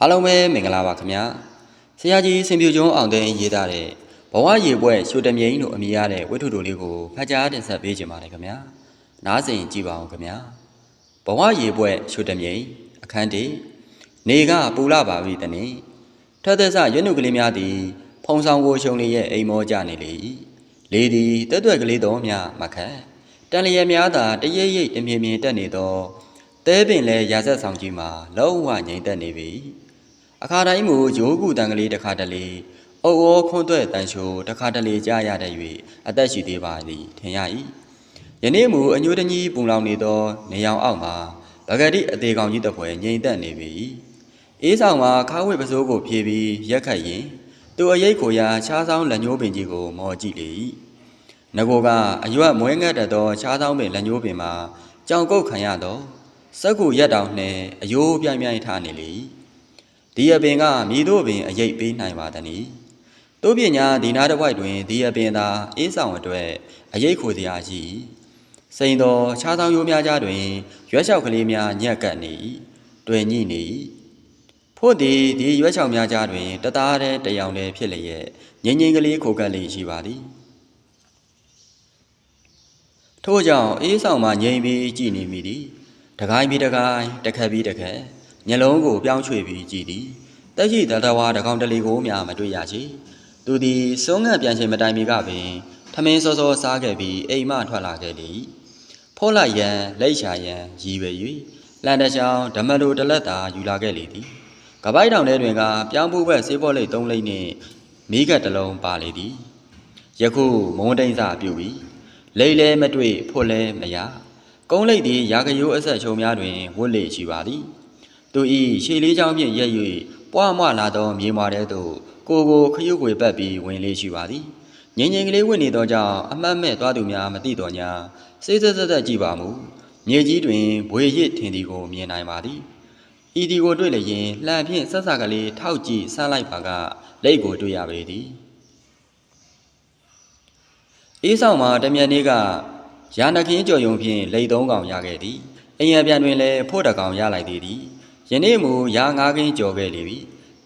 အားလုံးပဲမင်္ဂလာပါခင်ဗျာဆရာကြီးစင်ပြူကျွန်းအောင်သိန်းရေးသားတဲ့ဘဝရေပွဲရွှေတမြိန်လို့အမည်ရတဲ့ဝိထုတို့လေးကိုဖတ်ကြားတင်ဆက်ပေးခြင်းပါတယ်ခင်ဗျာနားဆင်ကြည့်ပါအောင်ခင်ဗျာဘဝရေပွဲရွှေတမြိန်အခန်းတီနေကပူလာပါပြီတနေ့ထက်သက်စရွညုကလေးများသည် ဖုံဆောင်ကိုရှုံလေးရဲ့အိမ်မောကြနေလေ၏လေသည်တက်တွက်ကလေးတော်များမခတ်တန်လျက်များသာတရိပ်ရိပ်တမြင်မြင်တက်နေသောတဲပင်လဲရာဆက်ဆောင်ကြီးမှာလုံးဝငြိမ်သက်နေပြီ အခါတိုင်းမူရိုးကူတန်ကလေးတစ်ခါတလေအုပ်အောခွန်းသွဲ့တန်ချိုတစ်ခါတလေကြားရတဲ့၍အသက်ရှိသေးပါသည်ထင်ရ၏ယနေ့မူအညိုတကြီးပူလောင်နေသောနေရောင်အောက်မှာဗဂတိအသေးကောင်ကြီးတစ်ဖွဲငြိမ်သက်နေပြီအေးဆောင်မှာခါဝိပစိုးကိုဖြေပြီးရက်ခတ်ရင်သူအရိတ်ကိုရာခြားဆောင်လက်ညှိုးပင်ကြီးကိုမော်ကြည့်လေ၏ငကိုကအရွက်မွဲငတ်တတ်သောခြားဆောင်ပင်လက်ညှိုးပင်မှာကြောင်ကုတ်ခံရသောစက်ကူရက်တောင်နှင့်အယိုးပြိုင်ပြိုင်ထားနေလေ၏ ဒီအပင်ကမြည်တို့ပင်အရိပ်ပေးနိုင်ပါသနည်းတို့ပညာဒီနာတစ်ဝိုက်တွင်ဒီအပင်သာအေးဆောင်အတွက်အရိပ်ခိုစရာရှိ၏စိန်သောခြားဆောင်ရိုးများကြားတွင်ရွက်လျှောက်ကလေးများညက်ကပ်နေ၏တွေ့ညိနေ၏ဖို့သည်ဒီရွက်လျှောက်များကြားတွင်တသားတည်းတယောင်တည်းဖြစ်လျက်ငြိမ်ငြိမ်ကလေးခိုကပ်လေးရှိပါသည်ထို့ကြောင့်အေးဆောင်မှငြိမ်ပြီးကြည်နေမိသည်တကိုင်းပြီးတကိုင်းတစ်ခက်ပြီးတစ်ခက် မျက်လုံးကိုပြောင်းရွှေ့ပြီးကြည်သည်တက်ရှိတတဝါတကောင်တလီကိုမျှမတွေ့ရချေသူသည်စုံးငံ့ပြန်ချိန်မတိုင်မီကပင်ထမင်းစောစောစားခဲ့ပြီးအိမ်မှထွက်လာခဲ့လေဖိုးလိုက်ရန်လက်ရှာရန်ရည်ပဲ၍လန်တချောင်းဓမ္မလိုတလက်သာယူလာခဲ့လေသည်ကပိုက်တောင်ထဲတွင်ကပြောင်းပူဘက်ဆေးပေါ်လိတ်၃လိတ်နှင့်မိကတ်တစ်လုံးပါလေသည်ယခုမုံတိန်စာပြုပြီးလိတ်လဲမတွေ့ဖို့လဲမရကုန်းလိတ်သည်ရာကယိုးအဆက်ချုံများတွင်ဝတ်လေရှိပါသည် သူဤရှေလေးချောင်းဖြင့်ရက်၍ပွားမလာသောမြေမာတဲ့သို့ကိုကိုခရုကွေပတ်ပြီးဝင်လေရှိပါသည်ငင်ငင်ကလေးဝင်နေသောကြောင့်အမတ်မဲ့သွားသူများမသိတော်ညာစိတ်ဆက်ဆက်ဆက်ကြည့်ပါမူမြေကြီးတွင်ဘွေရစ်ထင်သည်ကိုမြင်နိုင်ပါသည်ဤဒီကိုတွေ့လျင်လှန်ဖြင့်ဆက်ဆက်ကလေးထောက်ကြည့်ဆန်းလိုက်ပါကလိတ်ကိုတွေ့ရပေသည်အေးဆောင်မှာတမြန်နေ့ကရာနခင်းကြော်ယုံဖြင့်လိတ်သုံးကောင်ရခဲ့သည်အိမ်ရပြန်တွင်လည်းဖို့တကောင်ရလိုက်သေးသည် ယနေ့မူရာငါးခင်းကြော်ခဲ့လေပြီ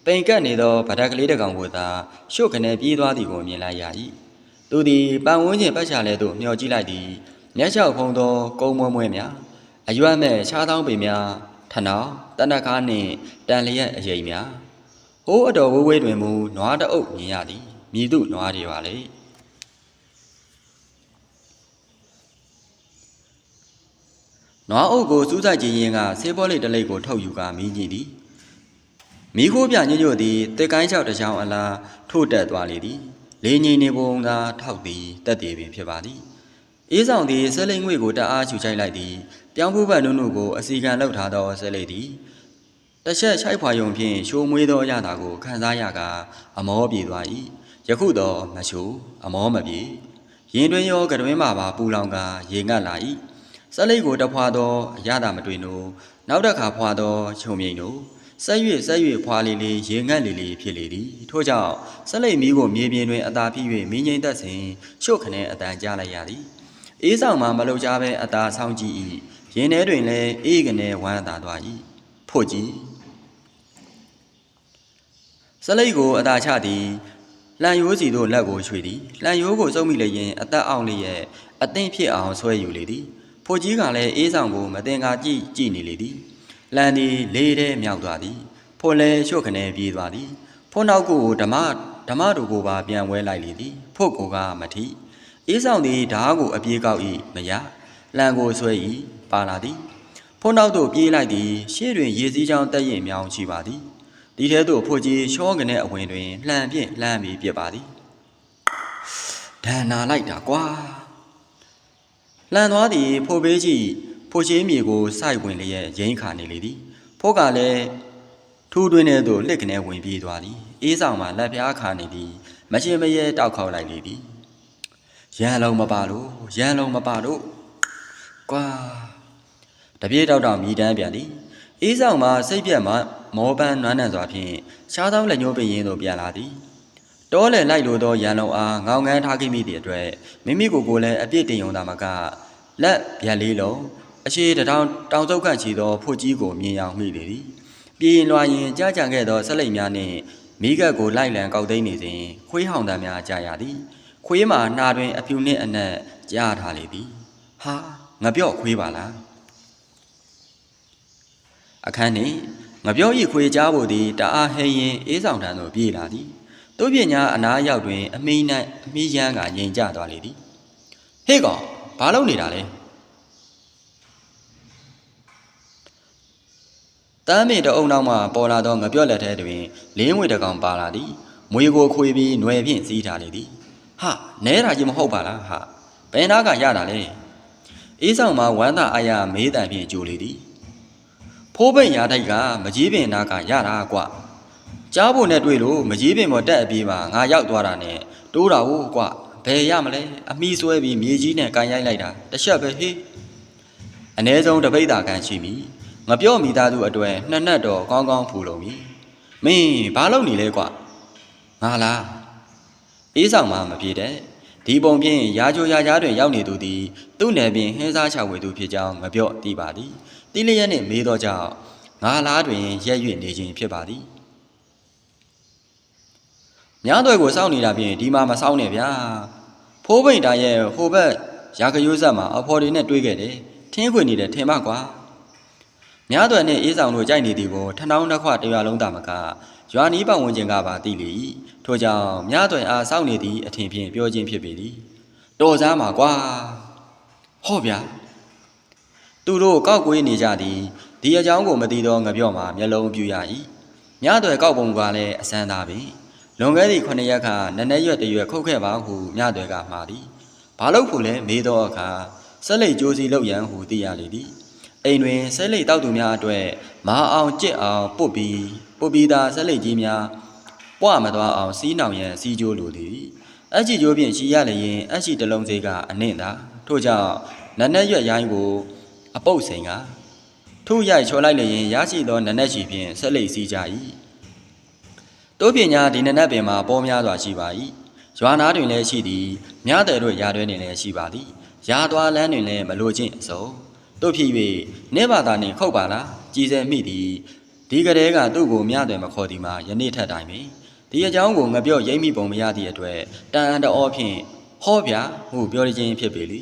ပိန်ကပ်နေသောဗဒက်ကလေးတကောင်ကိုသာရှုတ်ခနဲပြေးသွားသည်ကိုမြင်လိုက်ရ၏သူသည်ပန်ဝန်းကျင်ပတ်ချလဲသို့မျှော်ကြည့်လိုက်သည်မျက်လျှောက်ဖုံးသောကုန်းမွဲမွဲများအရွက်မဲ့ခြားသောပင်များထနောင်တနခါနှင့်တန်လျက်အရိပ်များဟိုးအတော်ဝေးဝေးတွင်မူနွားတအုပ်မြင်ရသည်မြည်သူနွားတွေပါလေ နွားအုပ်ကိုစူးစိုက်ကြည့်ရင်ကဆေးဘောလိတ်တစ်လိပ်ကိုထုတ်ယူကမီးကြည့်သည်မိခိုးပြညွတ်ညွတ်သည်တက်ကိုင်းလျှောက်တစ်ချောင်းအလားထို့တက်သွားလေသည်လေငိမ့်နေပုံသာထောက်သည်တက်တည်ပင်ဖြစ်ပါသည်အေးဆောင်သည်ဆဲလိမ်ငွေကိုတအားချူချိုက်လိုက်သည်ပြောင်းဖူးပတ်နုနုကိုအစီကံလောက်ထားသောဆဲလိမ်သည်တစ်ချက်ချိုက်ဖွာယုံဖြင့်ရှိုးမွေးသောအရသာကိုခံစားရကအမောပြေသွား၏ယခုတော့မချိုးအမောမပြေရင်တွင်ရောကတွင်မှပါပူလောင်ကရေငတ်လာ၏ ဆက်လိတ်ကိုတဖွာသောအရသာမတွေ့နို့နောက်တစ်ခါဖွာသောခြုံမြိန်နို့ဆက်၍ဆက်၍ဖွာလေးလေးရေငတ်လေးလေးဖြစ်လေသည်ထို့ကြောင့်ဆက်လိတ်မီးကိုမြေပြင်တွင်အသာဖြစ်၍မင်းငိမ့်သက်စဉ်ရှုတ်ခနဲအတန်ကြားလိုက်ရသည်အေးဆောင်မှမလုံချဘဲအသာဆောင်ကြည့်၏ရင်ထဲတွင်လည်းအေးကနေဝမ်းသာသွား၏ဖို့ကြည့်စလိတ်ကိုအသာချသည်လန်ရိုးစီတို့လက်ကိုရွှေသည်လန်ရိုးကိုစုပ်မိလျင်အသက်အောင်လျက်အသင့်ဖြစ်အောင်ဆွဲယူလေသည် ဖိုကြီးကလည်းအေးဆောင်ကိုမတင်ကာကြည့်ကြည့်နေလေသည်လန်သည်လေးထဲမြောက်သွားသည်ဖိုလည်းရှုတ်ခနဲပြေးသွားသည်ဖိုနောက်ကိုဓမ္မဓမ္မတို့ကိုပါပြန်ဝဲလိုက်လေသည်ဖို့ကိုကမထီအေးဆောင်သည်ဓားကိုအပြေးကောက်၏မရလန်ကိုဆွဲ၏ပါလာသည်ဖိုနောက်သို့ပြေးလိုက်သည်ရှေ့တွင်ရေစည်းချောင်းတက်ရင်မြောင်းရှိပါသည်ဒီထဲသို့ဖို့ကြီးရှောကနေအဝင်တွင်လှန်ဖြင့်လှမ်းပြီးပြစ်ပါသည်ဒဏ္နာလိုက်တာကွာ လှန်သွားသည်ဖို့ဘေးကြီးဖို့ချင်းမြေကိုစိုက်ဝင်လျက်ရိမ့်ခါနေလေသည်ဖို့ကလည်းထူးတွင်ထဲသို့လှစ်ကနေဝင်ပြေးသွားသည်အေးဆောင်မှလက်ပြားခါနေသည်မရှင်မရဲတောက်ခေါက်လိုက်လေသည်ရန်လုံးမပါလို့ရန်လုံးမပါလို့ကွာတပြေးတောက်တောက်မြည်တမ်းပြန်သည်အေးဆောင်မှာစိတ်ပြက်မှမောပန်းနွမ်းနံစွာဖြင့်ရှားသောလက်ညှိုးပင်ရင်းသို့ပြန်လာသည်တောလည်လိုက်လိုသောရန်လုံးအားငောင်းငန်းထားခဲ့မိသည့်အတွက်မိမိကိုယ်ကိုယ်လည်းအပြစ်တင်ယုံသာမက လက်ဗျက်လေးလုံးအရှိတထောင်တောင်စုပ်ခန့်ချီသောဖို့ကြီးကိုမြင်အောင်မိလေသည်ပြည်ရင်လွှာရင်ကြားကြံခဲ့သောဆက်လိပ်များနှင့်မိကက်ကိုလိုက်လံကောက်သိမ်းနေစဉ်ခွေးဟောင်တံများကြားရသည် ခွေးမှာနှာတွင်အဖြူနှင့်အနက်ကြားထားလေသည်ဟာငပြော့ခွေးပါလားအခန်းနှင့်ငပြော့ဤခွေးကြားဖို့သည်တအားဟဲရင်အေးဆောင်ထံသို့ပြေးလာသည်တို့ပညာအနားရောက်တွင် အမိ၌အမိရန်ကငြိမ်ကျသွားလေသည်ဟေ့ကောင် ဘာလုပ်နေတာလဲတမ်းမြေတအုံနောက်မှပေါ်လာသောငပြော့လက်ထဲတွင်လင်းဝေတကောင်ပါလာသည်မွေကိုခွေပြီးຫນွယ်ဖြင့်စီးထားလေသည်ဟာနဲတာကြီးမဟုတ်ပါလားဟာဘယ်နာကရတာလဲအေးဆောင်မှာဝမ်းသာအားရမေးတန်ဖြင့်ကြိုလေသည်ဖိုးပိန်ရာတိုက်ကမကြီးပင်နာကရတာကွကြားဖို့နဲ့တွေ့လို့မကြီးပင်ပေါ်တက်အပြေးမှာငါရောက်သွားတာနဲ့တိုးတာဟုတ်ကွ ဘယ်ရမလဲအမိဆွဲပြီးမြေကြီးနဲ့ကန်ရိုက်လိုက်တာတစ်ချက်ပဲဟေးအ ਨੇ ဆုံးတပိတ်တာကန်ရှိပြီငါပြောမိသားစုအတွေ့နှစ်နက်တော့ကောင်းကောင်းဖူလုံပြီမင်းဘာလုပ်နေလဲကွာငါလားအေးဆောင်မှမပြေတဲ့ဒီပုံဖြင့်ရာချိုရာကြားတွင်ရောက်နေသူသည်သူ့နယ်ပင်ဟင်းစားချဝေသူဖြစ်ကြောင်းငါပြောသိပါသည်တိလျက်နှင့်မေးသောကြောင့်ငါလားတွင်ရက်၍နေခြင်းဖြစ်ပါသည်များသွဲကိုစောင့်နေတာဖြင့်ဒီမှာမစောင့်နဲ့ဗျာ ဖိုးပိန်တာရဲ့ဟိုဘက်ရာခရိုးဆက်မှာအဖော်တွေနဲ့တွေးခဲ့တယ်ထင်းခွေနေတယ်ထင်ပါကွာများသွယ်နှင့်အေးဆောင်တို့ကြိုက်နေသည်ကိုထဏောင်းတစ်ခွတရွာလုံးသာမကရွာနီးပတ်ဝန်းကျင်ကပါသိလေ၏ထို့ကြောင့်များသွယ်အားစောင့်နေသည့်အထင်ဖြင့်ပြောခြင်းဖြစ်ပေသည်တော်စားမှာကွာဟော့ဗျာသူတို့ကောက်ကွေးနေကြသည်ဒီအကြောင်းကိုမသိသောငပြော့မှာမျက်လုံးပြူရ၏များသွယ်ကောက်ပုံကလည်းအစမ်းသားပင် လွန်ခဲ့သည့်9ရက်ကနည်းနည်းရွက်တရွက်ခုတ်ခဲ့ပါဟုများသွယ်ကမှားသည်ဘာလို့ဖို့လဲမေးသောအခါဆက်လက်ကြိုးစီလောက်ရန်ဟုသိရလေသည်အိမ်တွင်ဆဲလိတ်တောက်သူများအတွက်မဟာအောင်ကြစ်အောင်ပုတ်ပြီးပုတ်ပြီးသားဆဲလိတ်ကြီးများပွားမသွားအောင်စီးနှောင်ရန်စီးကြိုးလိုသည်အချီကြိုးဖြင့်ရှီရလျင်အချီတစ်လုံးစေးကအနှင့်သာထို့ကြောင့်နတ်နက်ရွက်ရိုင်းကိုအပုတ်စိန်ကထို့ရိုက်ချော်လိုက်လျင်ရရှိသောနတ်နက်ရှိဖြင့်ဆဲလိတ်စီးကြ၏ တိုးပညာဒီနတ်နက်ပင်မှာပေါ်များစွာရှိပါ၏ရွာနာတွင်လည်းရှိသည်မြတဲ့တို့ရာတွင်လည်းရှိပါသည်ရာသွားလမ်းတွင်လည်းမလိုချင်းအစုံတို့ဖြစ်၍နေဘာသာနှင့်ခုတ်ပါလားကြည်စဲမိသည်ဒီကလေးကသူ့ကိုမြတယ်မခေါ်သည်မှာယနေ့ထက်တိုင်းပင်ဒီအကြောင်းကိုငပြော့ရိမ့်မိပုံမရသည့်အတွက်တန်အန်တော်ဖြင့်ဟောဗျာဟုပြောရခြင်းဖြစ်ပေလေ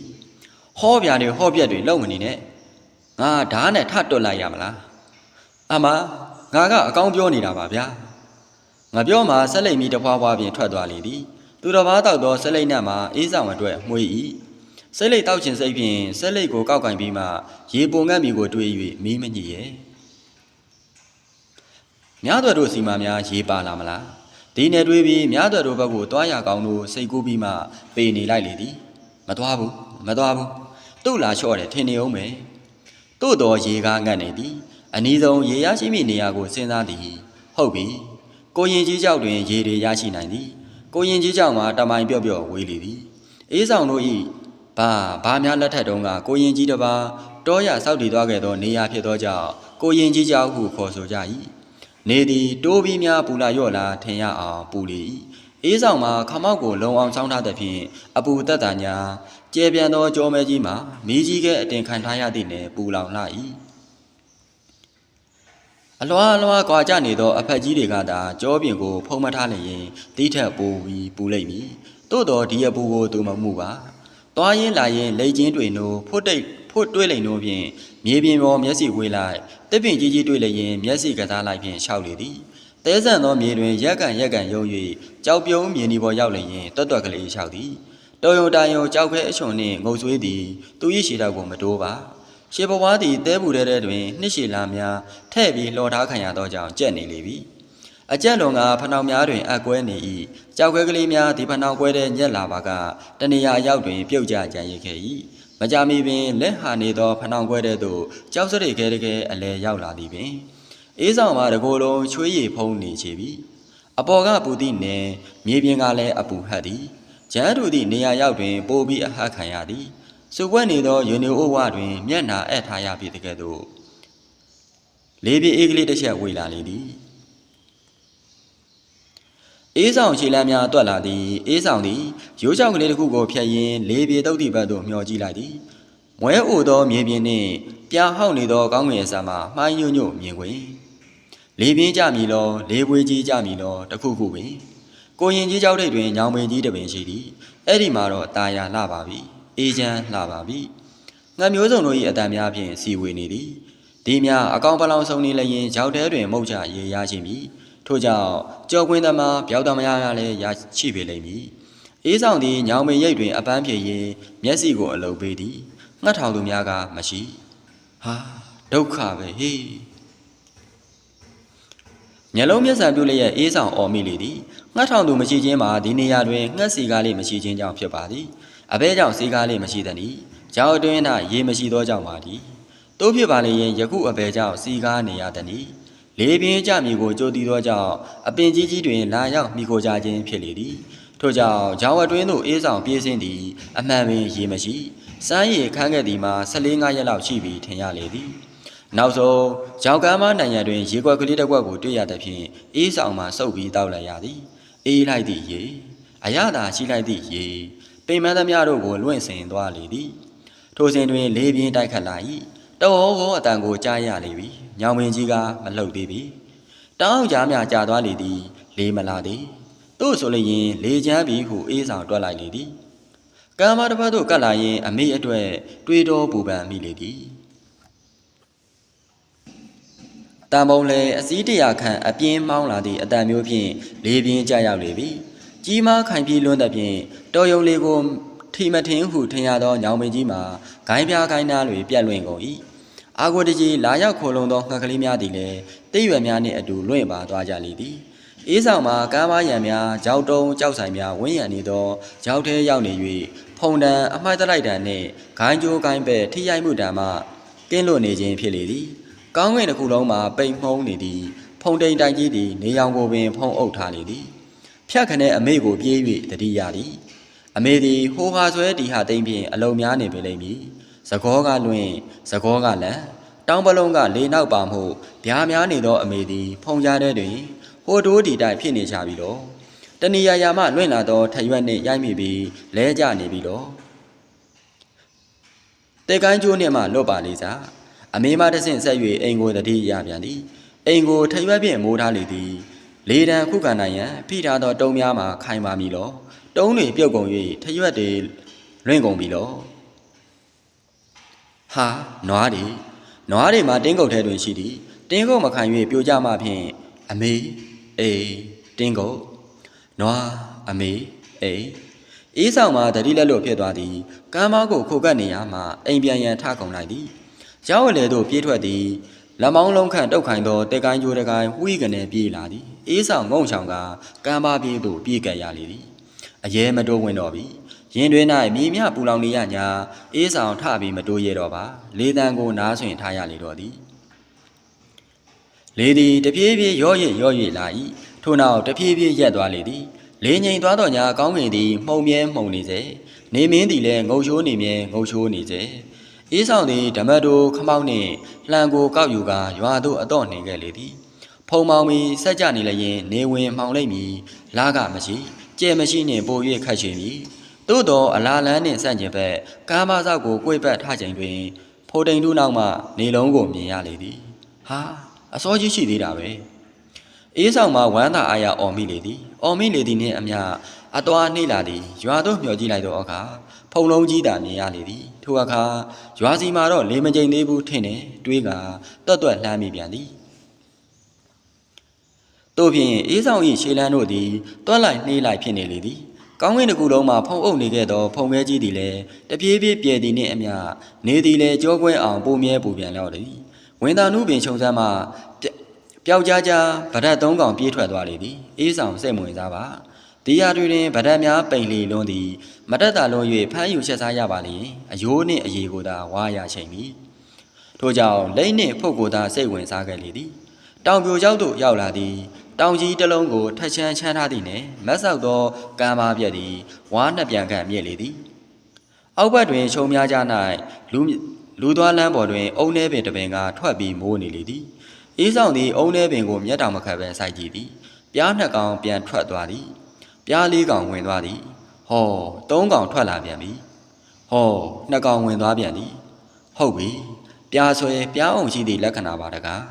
ဟောဗျာတွေဟောပြက်တွေလုံမနေနဲ့ငါဓာတ်နဲ့ထတွတ်လိုက်ရမလားအမငါကအကောင်းပြောနေတာပါဗျာ ငါပြောမှာဆက်လိမ့်မီတဖွာဖွာဖြင့်ထွက်သွားလေသည်သူတော်ဘာတောက်သောဆက်လိမ့်နှံ့မှာအေးဆောင်အတွက်မှွေ၏ဆက်လိမ့်တောက်ခြင်းစိတ်ဖြင့်ဆက်လိမ့်ကိုကောက်ကင်ပြီးမှရေပုံငတ်မီကိုတွေး၍မီးမညစ်ရဲ့များတော်တို့စီမာများရေပါလာမလားဒီနယ်တွေးပြီးများတော်တို့ဘက်ကိုတွားရကောင်းတို့စိတ်ကူးပြီးမှပေနေလိုက်လေသည်မသွားဘူးမသွားဘူးသူ့လာလျှော့တယ်ထင်နေအောင်မယ်တို့တော်ရေကားငတ်နေသည်အနည်းဆုံးရေရရှိမိနေရာကိုစဉ်းစားသည်ဟုတ်ပြီ ကိုရင်ကြီးကြောက်တွင်ရေတွေရရှိနိုင်သည်ကိုရင်ကြီးကြောက်မှာတမိုင်ပြော့ပြော့ဝေးလေသည်အေးဆောင်တို့ဤဘာဘာများလက်ထက်တုန်းကကိုရင်ကြီးတစ်ပါးတောရဆောက်တည်သွားခဲ့သောနေရာဖြစ်သောကြောင့်ကိုရင်ကြီးကြောက်ဟုခေါ်ဆိုကြ၏နေသည်တိုးပြီးများပူလာရော့လာထင်ရအောင်ပူလေ၏အေးဆောင်မှာခမောက်ကိုလုံအောင်ဆောင်းထားသဖြင့်အပူတက်တာညာကျဲပြန်သောကြောမဲကြီးမှာမီးကြီးကအတင်ခံထားရသည့်နယ်ပူလောင်လာ၏ အလွားအလွားကွာကြနေသောအဖက်ကြီးတွေကသာကြောပြင်ကို ဖုံးမထားလျင်တိထက်ပူပြီးပူလိမ့်မည်သို့တော်ဒီအပူကိုသူမမှုပါသွားရင်လာရင်လိတ်ချင်းတွေနိုးဖွတ်တိတ်ဖွတ်တွေးလိမ်နိုးဖြင့်မြေပြင်ပေါ်မျက်စိဝေးလိုက်တစ်ပင်ကြီးကြီးတွေးလျင်မျက်စိကစားလိုက်ဖြင့်ရှောက်လေသည်တဲဆန်သောမြေတွင်ရက်ကန်ရက်ကန်ယုံ၍ကြောက်ပြုံးမြေနီပေါ်ရောက်လျင်တွတ်တွက်ကလေးရှောက်သည်တော်ယုံတိုင်ယုံကြောက်ခဲအချွန်နှင့်ငုံဆွေးသည်သူ၏ရှည်တော့ကိုမတိုးပါ ရှေဘဝသည်တဲဘူးတဲတဲတွင်နှစ်ရှည်လာများထဲ့ပြီးလှော်ထားခံရသောကြောင့်ကြက်နေလေပြီအကြက်လွန်ကဖနှောင်များတွင်အကွဲနေ၏ကြောက်ခွဲကလေးများဒီဖနှောင်ကွဲတဲ့ညက်လာပါကတနေရာရောက်တွင်ပြုတ်ကျကြံရခဲ့၏မကြမီပင်လက်ဟာနေသောဖနှောင်ကွဲတဲ့သို့ကြောက်စရိတ်ခဲတကယ်အလဲရောက်လာသည်ပင်အေးဆောင်မှာတကိုယ်လုံးချွေးရည်ဖုံးနေချေပြီအပေါ်ကပူသည့်နယ်မြေပြင်ကလည်းအပူဟတ်သည်ကျန်းသူသည့်နေရာရောက်တွင်ပိုပြီးအဟတ်ခံရသည် စုပွက်နေသောယူနီအိုဝတွင်မျက်နာအပ်ထားရပြီတကယ်သို့လေးပြေအေးကလေးတစ်ချက်ဝေလာလေသည်အေးဆောင်ခြေလမ်းများတွက်လာသည်အေးဆောင်သည်ရိုးချောက်ကလေးတစ်ခုကိုဖျက်ရင်းလေးပြေတုတ်တိဘက်သို့မျှော်ကြည့်လိုက်သည်မွဲအိုသောမြေပြင်နှင့်ပြာဟောက်နေသောကောင်းငယ်ဆာမှမှိုင်းညွညွမြင်ကွင်လေပြင်းကြမည်လောလေပွေးကြီးကြမည်လောတခုခုပင်ကိုရင်ကြီးကြောက်ထိတ်တွင်ညောင်ပင်ကြီးတစ်ပင်ရှိသည်အဲ့ဒီမှာတော့ตาယာလှပါပြီ အေးချမ်းလှပါပြီငါမျိုးစုံတို့၏အတန်များဖြင့်စီဝေနေသည်ဒီများအကောင်ပလောင်ဆုံးနေလျင်ရောက်တဲတွင်မုတ်ချရေရရှိမည်ထို့ကြောင့်ကြော်ကွင်းသမားပြောက်သမယားများလည်းရရှိပေလိမ့်မည်အေးဆောင်သည်ညောင်ပင်ရိပ်တွင်အပန်းဖြေရင်မျက်စိကိုအလုံးပေးသည်ငှက်ထောင်သူများကမရှိဟာဒုက္ခပဲဟေးမျက်လုံးမျက်စံပြုလျက်အေးဆောင်အော်မိလေသည်ငှက်ထောင်သူမရှိခြင်းမှာဒီနေရာတွင်ငှက်စီကားလေးမရှိခြင်းကြောင့်ဖြစ်ပါသည် အဘဲကြောင့်စီကားလေးမရှိသနည်းကြောက်အတွင်း၌ရေမရှိသောကြောင့်ပါသည်တို့ဖြစ်ပါလေရင်ယခုအဘဲကြောင့်စီကားနေရသနည်းလေပြင်းကြမည်ကိုကြိုတည်သောကြောင့်အပင်ကြီးကြီးတွင်လာရောက်မိခိုကြခြင်းဖြစ်လေသည်ထို့ကြောင့်ကြောင်အတွင်းသို့အေးဆောင်ပြေးဆင်းသည်အမှန်ပင်ရေမရှိစမ်းရည်ခန်းခဲ့သည်မှာ14-5ရက်လောက်ရှိပြီထင်ရလေသည်နောက်ဆုံးရောင်ကမ်းမနိုင်ရန်တွင်ရေကွက်ကလေးတစ်ကွက်ကိုတွေ့ရသဖြင့်အေးဆောင်မှစုပ်ပြီးတောက်လိုက်ရသည်အေးလိုက်သည့်ရေအရသာရှိလိုက်သည့်ရေ ပိန်မန်းသမျှတို့ကိုလွင့်စင်သွားလေသည်ထိုစဉ်တွင် လေးပြင်းတိုက်ခတ်လာ၏တဝေါကောအတန်ကိုကြားရလေပြီညောင်မင်းကြီးကမလှုပ်သေးပြီတောင်းကြားများကြာသွားလေသည် လေးမလာသည်တို့ဆိုလျင် လေးချမ်းပြီဟုအေးဆောင်တွက်လိုက်လေသည်ကမ်းမတစ်ဖက်သို့ကပ်လာရင် အမေအတွက်တွေးတော်ပူပန်မိလေသည်တန်ပုံလေအစည်းတရာခန့်အပြင်းမောင်းလာသည့်အတန်မျိုးဖြင့်လေးပြင်းကြရောက်လေပြီ ကြီးမားခိုင်ပြေးလွန်းသဖြင့်တော်ယုံလေးကိုထီမထင်းဟုထင်ရသောညောင်ပင်ကြီးမှာဂိုင်းပြားဂိုင်းသားတွေပြက်လွင့်ကုန်၏အာကိုတကြီးလာရောက်ခိုလုံသောငှက်ကလေးများသည်လည်းတိတ်ရွယ်များနှင့်အတူလွင့်ပါသွားကြလေသည်အေးဆောင်မှာကမ်းမရံများကြောက်တုံးကြောက်ဆိုင်များဝင်းရံနေသောကြောက်ထဲရောက်နေ၍ဖုံတံအမိုက်တလိုက်တံနှင့်ဂိုင်းကျိုးဂိုင်းပဲ့ထိရိုက်မှုတံမှကင်းလွတ်နေခြင်းဖြစ်လေသည်ကောင်းကင်တစ်ခုလုံးမှာပိန်မှုံးနေသည်ဖုံတိန်တိုင်ကြီးသည်နေရောင်ကိုပင်ဖုံးအုပ်ထားလေသည် ဖြတ်ခနဲ့အမေကိုပြေး၍တတိယသည်အမေသည်ဟိုဟာဆွဲတီဟာတိန်ဖြင့်အလုံများနေပေလိမ့်မည်သကောကလွင်သကောကလန်တောင်းပလုံးကလေနောက်ပါမှုဗျာများနေသောအမေသည် ဖုံကြားတဲ့တွင်ဟိုတိုးတီတိုင်ဖြစ်နေကြပြီတော့တဏီယာယာမှလွင့်လာသောထရွက်နှင့်ရိုက်မိပြီးလဲကျနေပြီတော့တေကိုင်းကျိုးနှင့်မှလွတ်ပါလေစားအမေမတဆင့်ဆက်၍အိမ်ကိုတတိရပြန်သည်အိမ်ကိုထရွက်ဖြင့်မိုးထားလေသည် လေတံခုခံနိုင်ရန်ဖိထားသောတုံးများမှာခိုင်ပါမည်လောတုံးတွေပြုတ်ကုန်၍ထရွက်တွေလွင့်ကုန်ပြီလောဟာနွားတွေနွားတွေမှာတင်းကုတ်ထဲတွင်ရှိသည်တင်းကုတ်မခံ၍ပြိုကျမှဖြင့်အမေအေးတင်းကုတ်နွားအမေအေးအေးဆောင်မှာတတိလက်လို့ဖြစ်သွားသည်ကမ်းမောင်းကိုခုတ်ကပ်နေရမှအိမ်ပြန်ရန်ထကုန်လိုက်သည်ကျောင်းဝလေသို့ပြေးထွက်သည် လက်မောင်းလုံးခန့်တုတ်ခိုင်သောတက်ကိုင်းကျိုးတကိုင်းဝှီးကနေပြေးလာသည်အေးဆောင်ငုံချောင်ကကမ်းပါပြေးသို့ပြေးကပ်ရလေသည်အရဲမတိုးဝင်တော့ပြီရင်တွင်၌မြေမြပူလောင်နေရညာအေးဆောင်ထပြီးမတိုးရတော့ပါလေတံကိုနားဆွင်ထားရလေတော့သည်လေသည်တပြေးပြေးရော့ရစ်ရော့ရစ်လာ၏ထို့နောက်တပြေးပြေးရက်သွားလေသည်လေငိန်သွားတော့ညာကောင်းကင်သည်မှုံမြဲမှုံနေစေနေမင်းသည်လည်းငုံချိုးနေမြဲငုံချိုးနေစေ အေးဆောင်သည်ဓမ္မတိုခမောက်နှင့်လှံကိုကောက်ယူကာရွာသို့အတော့နှင်ခဲ့လေသည်ဖုံမောင်မီဆက်ကြနေလျင်နေဝင်မှောင်လိုက်မည်လာကမရှိကြဲမရှိနှင့်ပို၍ခတ်ချင်မည်သို့သောအလားလန်းနှင့်ဆန့်ကျင်ဘက်ကားမဆောက်ကိုကိုယ်ပတ်ထချိန်တွင် ဖိုတိန်တို့နောက်မှနေလုံးကိုမြင်ရလေသည်ဟာအစောကြီးရှိသေးတာပဲအေးဆောင်မှာဝမ်းသာအားရအော်မိလေသည်အော်မိလေသည်နှင့်အမျှအသွားနှိမ့်လာသည်ရွာသို့မျှော်ကြည့်လိုက်သောအခါဖုံလုံးကြီးသာမြင်ရလေသည် ထိုအခါရွာစီမှာတော့လေမကြိမ်သေးဘူးထင်တယ်တွေးကတွတ်တွတ်လှမ်းမိပြန်သည်တို့ဖြင့်အေးဆောင်၏ရှေးလန်းတို့သည်တွက်လိုက်နှေးလိုက်ဖြစ်နေလေသည်ကောင်းကင်တစ်ခုလုံးမှာဖုံအုပ်နေခဲ့သောဖုံမဲကြီးသည်လည်းတပြေးပြေးပြဲသည်နှင့်အမျှနေသည်လည်းကြောကွဲအောင်ပုံမြဲပူပြန်တော့သည်ဝင်သာနုပင်ခြုံစမ်းမှပြပျောက်ကြားကြားဗဒတ်သုံးကောင်ပြေးထွက်သွားလေသည်အေးဆောင်စိတ်မဝင်စားပါ ဒီရာတွေတွင်ဗဒတ်များပိန်လီလွန်းသည်မတက်တာလုံး၍ဖမ်းယူချက်စားရပါလျင်အယိုးနှင့်အရေကိုသာဝါရချိန်ပြီထို့ကြောင့်လိမ့်နှင့်ဖုတ်ကိုသာစိတ်ဝင်စားခဲ့လေသည်တောင်ပြိုကျောက်သို့ရောက်လာသည်တောင်ကြီးတစ်လုံးကိုထက်ချမ်းချမ်းထားသည်နှင့်မတ်ဆောက်သောကမ်းပါပြက်သည်ဝါနှစ်ပြန်ခန့်မြင့်လေသည်အောက်ဘက်တွင်ခြုံများကြ၌လူလူသွားလမ်းပေါ်တွင် အုံနှဲပင်တစ်ပင်ကထွက်ပြီးမိုးနေလေသည်အေးဆောင်သည်အုံနှဲပင်ကိုမျက်တောင်မခတ်ဘဲစိုက်ကြည့်သည်ပြားနှစ်ကောင်ပြန်ထွက်သွားသည် ပြားလေးကောင်ဝင်သွားသည် ဟောသုံးကောင်ထွက်လာပြန်ပြီဟောနှစ်ကောင်ဝင်သွားပြန်သည်ဟုတ်ပြီပြားဆွဲပြားအောင်ရှိသည့်လက္ခဏာပါတကား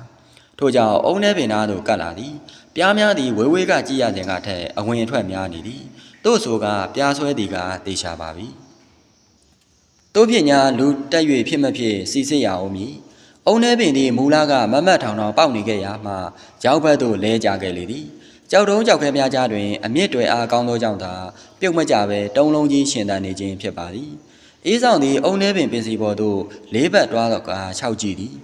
ထို့ကြောင့်အုံထဲပင်သားသို့ကပ်လာသည်ပြားများသည်ဝေဝေးကကြည်ရခြင်းကထက်အဝင်အထွက်များနေသည်သို့ဆိုကပြားဆွဲသည်ကတေချာပါပြီတို့ဖြင့်ညာလူတက်၍ဖြစ်မဖြစ်စီစစ်ရအောင်မည်အုံထဲပင်သည်မူလကမမတ်ထောင်ထောင်ပေါက်နေခဲ့ရာမှကြောက်ဘက်သို့လဲကြခဲ့လေသည် ကြောက်တုံးကြောက်ခဲများကြားတွင်အမြင့်တွေအားကောင်းသောကြောင့်သာပြုတ်မကြပဲတုံးလုံးကြီးရှင်သန်နေခြင်းဖြစ်ပါသည်အေးဆောင်သည်အုံထဲပင်ပင်စီပေါ်သို့လေးဘက်တွားတော့ကခြောက်ကြည့်သည်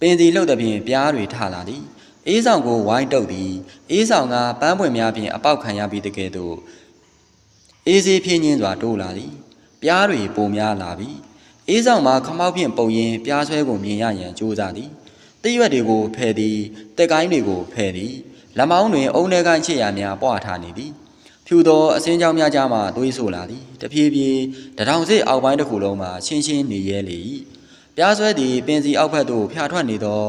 ပင်စီလှုပ်သည်ဖြင့်ပြားတွေထလာသည်အေးဆောင်ကိုဝိုင်းတုပ်သည်အေးဆောင်ကပန်းပွင့်များဖြင့်အပေါက်ခံရပြီးတကယ်သို့အေးစေးဖြင်းချင်းစွာတိုးလာသည်ပြားတွေပုံများလာပြီအေးဆောင်မှာခမောက်ဖြင့်ပုံရင်ပြားဆွဲကိုမြင်ရရန်ကြိုးစားသည်တရွက်တွေကိုဖယ်သည်တက်ကိုင်းတွေကိုဖယ်သည် လက်မောင်းတွင်အုံထဲကိုင်းချစ်ရများပွားထားနေသည်ဖြူသောအစင်းကြောင်းများကြားမှသွေးဆိုလာသည်တဖြည်းဖြည်းတထောင်စစ်အောက်ပိုင်းတစ်ခုလုံးမှာရှင်းရှင်းနေရဲလေ၏ပြားဆွဲသည်ပင်စီအောက်ဘက်သို့ဖြာထွက်နေသော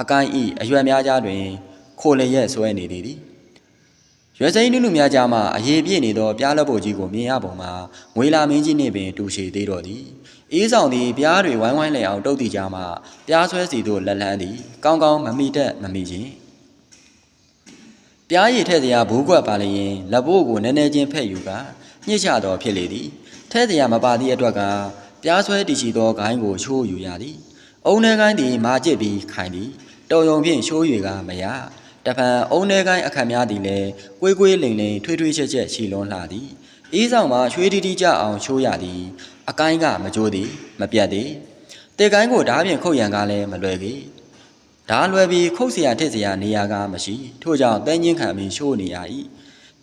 အကိုင်းဤအရွယ်များကြားတွင် ခိုလျက်ဆွဲနေသည်သည်ရွယ်စိမ်းနုနုများကြားမှအရေးပြည့်နေသောပြားလက်ပုတ်ကြီးကိုမြင်ရပုံမှာငွေလာမင်းကြီးနှင့်ပင်တူရှိသေးတော်သည်အေးဆောင်သည်ပြားတွေဝိုင်းဝိုင်းလည်အောင်တုတ်တီကြားမှပြားဆွဲစီသို့လက်လန်းသည်ကောင်းကောင်းမမိတတ်မမိခြင်း ပြားရည်ထဲ့စရာဘူးကွက်ပါလျင်လက်ဖို့ကိုနည်းနည်းချင်းဖဲ့ယူကညှစ်ချတော်ဖြစ်လေသည်ထဲ့စရာမပါသည့်အတွက်ကပြားဆွဲတည်ရှိသောဂိုင်းကိုချိုးယူရသည်အုံထဲကိုင်းသည်မာကျစ်ပြီးခိုင်သည်တုံယုံဖြင့်ရှိုး၍ကမရတဖန်အုံထဲကိုင်းအခက်များသည်လည်းကွေးကွေးလိမ်လိမ်ထွေးထွေးချက်ချက်ရှီလွန်းလှသည်အေးဆောင်မှာရွှေတီတီကြအောင်ချိုးရသည်အကိုင်းကမကြိုးသည်မပြတ်သည်တေကိုင်းကိုဓားဖြင့်ခုတ်ရန်ကားလည်းမလွယ်ပေ ဓားလွယ်ပြီးခုတ်เสียထစ်เสียနေရာကမရှိထို့ကြောင့်တဲငင်းခံပြီးရှိုးနေရ၏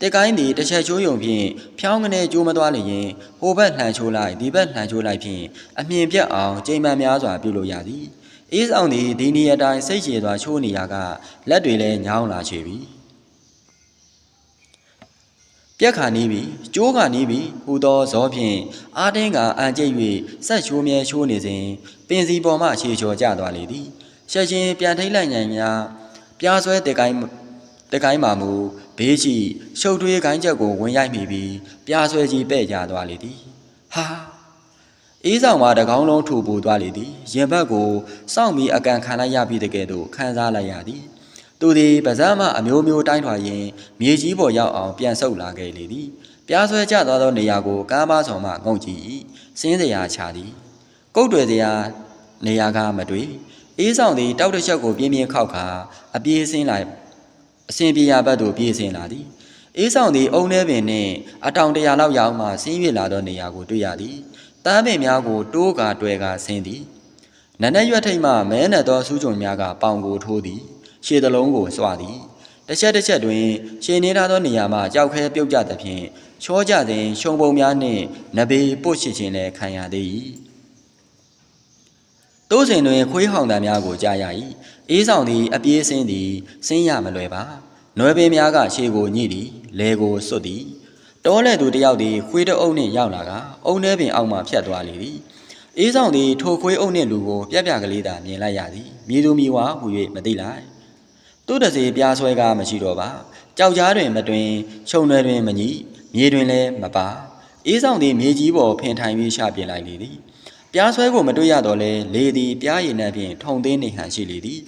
တေကိုင်းသည်တစ်ချက်ချိုးယုံဖြင့်ဖြောင်းကနေကျိုးမသွားလျင်ဟိုဘက်လှန်ချိုးလိုက်ဒီဘက်လှန်ချိုးလိုက်ဖြင့်အမြင်ပြတ်အောင်ကြိမ်မှန်များစွာပြုလုပ်ရသည်အေးဆောင်သည်ဒီနေရာတိုင်းစိတ်ရှည်စွာချိုးနေရကလက်တွေလည်းညောင်းလာချေပြီပြက်ခါနီးပြီကျိုးခါနီးပြီဟူသောဇောဖြင့်အာတင်းကအန်ကျိတ်၍ဆက်ချိုးမြဲချိုးနေစဉ်ပင်စီပေါ်မှခြေချော်ကျသွားလေသည် ချက်ချင်းပြန်ထိတ်လိုက်နိုင်များပြားဆွဲတေကိုင်းတေကိုင်းမာမူဘေးရှိရှုပ်ထွေးခိုင်းချက်ကိုဝင်ရိုက်မိပြီးပြားဆွဲကြီးပဲ့ကြသွားလေသည်ဟာအေးဆောင်မှာတကောင်းလုံးထူပူသွားလေသည်ရင်ဘတ်ကိုစောင့်ပြီးအကန်ခံလိုက်ရပြီးတကယ်တော့ခံစားလိုက်ရသည်သူသည်ပါဇာမအမျိုးမျိုးတိုင်းထွာရင်းမြေကြီးပေါ်ရောက်အောင်ပြန်ဆုပ်လာခဲ့လေသည်ပြားဆွဲကျသွားသောနေရာကိုကားမဆောင်မှငုံကြည့်၏စင်းစရာချသည်ကုတ်တွေစရာနေရာကမတွေ့ အေးဆောင်သည်တောက်တစ်ချက်ကိုပြင်းပြင်းခောက်ခါအပြေးဆင်းလိုက်အစင်ပြေရဘက်သို့ပြေးဆင်းလာသည်အေးဆောင်သည်အုံထဲပင်နှင့်အတောင်တရာလောက်ရောက်မှဆင်း၍လာသောနေရာကိုတွေ့ရသည်တန်းပင်များကိုတိုးကာတွဲကာဆင်းသည်နနက်ရွက်ထိတ်မှမဲနဲ့သောစူးကြုံများကပေါင်ကိုထိုးသည်ရှေ့သလုံးကိုစွသည်တစ်ချက်တစ်ချက်တွင်ရှင်းနေထားသောနေရာမှကြောက်ခဲပြုတ်ကြသဖြင့်ချောကြစဉ်ရှုံပုံများနှင့်နဘေးပုတ်ရှိခြင်းလည်းခံရသေး၏ တိုးစဉ်တွင်ခွေးဟောင်တံများကိုကြားရ၏အေးဆောင်သည်အပြေးဆင်းသည်ဆင်းရမလွယ်ပါနွယ်ပင်များကရှေ့ကိုညှိသည်လဲကိုစွတ်သည်တောလဲသူတယောက်သည်ခွေးတအုပ်နှင့်ရောက်လာကအုံထဲပင်အောက်မှဖြတ်သွားလေသည်အေးဆောင်သည်ထိုခွေးအုပ်နှင့်လူကိုပြက်ပြက်ကလေးသာမြင်လိုက်ရသည်မြေသူမြေဝါဟူ၍မသိလိုက်သူ့တစေပြားဆွဲကားမရှိတော့ပါကြောက်ကြားတွင်မတွင်ခြုံနယ်တွင်မညီမြေတွင်လည်းမပါအေးဆောင်သည်မြေကြီးပေါ်ဖင်ထိုင်ပြီးရှာပြင်လိုက်လေသည် ပြားဆွဲကိုမတွေ့ရတော့လဲလေသည်ပြားရည်နှံဖြင့်ထုံသိမ်းနေဟန်ရှိလေသည်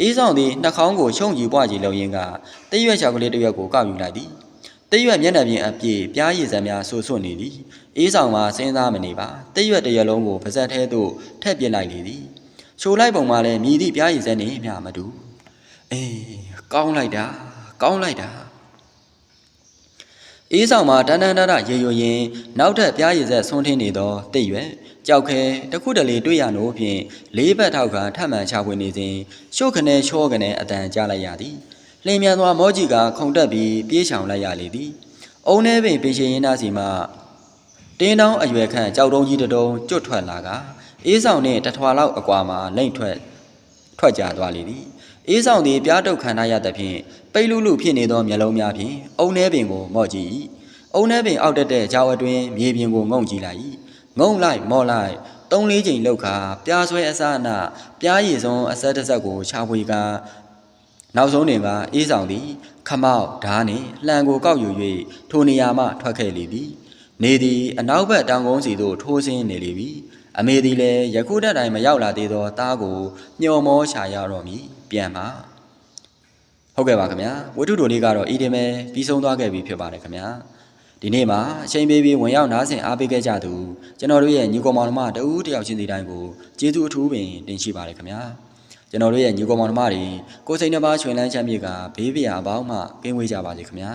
အေးဆောင်သည်နှာခေါင်းကိုရှုံကြည့်ပွားကြည့်လုံရင်းကတရွက်ချောက်ကလေးတစ်ရွက်ကိုကောက်ယူလိုက်သည်တရွက်မျက်နှာပြင်အပြည့်ပြားရည်စံများဆူဆွနေသည်အေးဆောင်မှာစဉ်းစားမနေပါတရွက်တရွက်လုံးကိုပါဇက်ထဲသို့ထည့်ပစ်လိုက်လေသည်ချိုလိုက်ပုံမှာလည်းမြည်သည့်ပြားရည်စံနှင့်မျှမတူအေးကောင်းလိုက်တာကောင်းလိုက်တာ အေးဆောင်မှာတန်းတန်းတရရေရွရင်နောက်ထပ်ပြားရည်ဆက်ဆွန်းထင်းနေသောတိတ်ရွယ်ကြောက်ခဲတခုတလေတွေ့ရနို့ဖြင့်လေးဘက်ထောက်ကထမှန်ချပွေနေစဉ်ရှုတ်ခနဲချောခနဲအတန်ကြားလိုက်ရသည်လင်းမြန်သောမောကြီးကခုန်တက်ပြီးပြေးချောင်လိုက်ရလေသည်အုံထဲပင်ပင်ရှင်ရင်သားစီမှတင်းတောင်းအရွယ်ခန့်ကြောက်တုံးကြီးတတုံးကျွတ်ထွက်လာကအေးဆောင်နှင့်တထွာလောက်အကွာမှာလိမ့်ထွက်ထွက်ကြသွားလေသည် အေးဆောင်သည်ပြားတုတ်ခံထားရသဖြင့်ပိတ်လူလူဖြစ်နေသောမျက်လုံးများဖြင့်အုံထဲပင်ကိုမော့ကြည့်၏အုံထဲပင်အောက်တက်တဲ့ကြောက်အတွင်းမြေပြင်ကိုငုံကြည့်လိုက်၏ငုံလိုက်မော့လိုက်သုံးလေးချိန်လောက်ခါပြားဆွဲအစအနပြားရည်စုံအဆက်တစ်ဆက်ကိုချပွေကနောက်ဆုံးတွင်ကအေးဆောင်သည် ခမောက်ဓားနှင့်လှံကိုကောက်ယူ၍ထိုနေရာမှထွက်ခဲ့လေသည်နေသည်အနောက်ဘက်တောင်ကုန်းစီသို့ထိုးဆင်းနေလေပြီအမေသည်လည်းယခုတက်တိုင်မရောက်လာသေးသောသားကိုညှော်မောရှာရတော့မည် ပြန်ပါဟုတ်ကဲ့ပါခင်ဗျာဝတ္ထုတိုလေးကတော့ဤတင်ပဲပြီးဆုံးသွားခဲ့ပြီဖြစ်ပါတယ်ခင်ဗျာဒီနေ့မှာအချိန်ပေးပြီးဝင်ရောက်နားဆင်အားပေးခဲ့ကြသူကျွန်တော်တို့ရဲ့ညီကောင်မောင်နှမတဦးတယောက်ချင်းစီတိုင်းကိုကျေးဇူးအထူးပင်တင်ရှိပါတယ်ခင်ဗျာကျွန်တော်တို့ရဲ့ညီကောင်မောင်နှမတွေကိုယ်စိတ်နှပါချွင်လန်းချမ်းမြေကဘေးပြာအပေါင်းမှကင်းဝေးကြပါစေခင်ဗျာ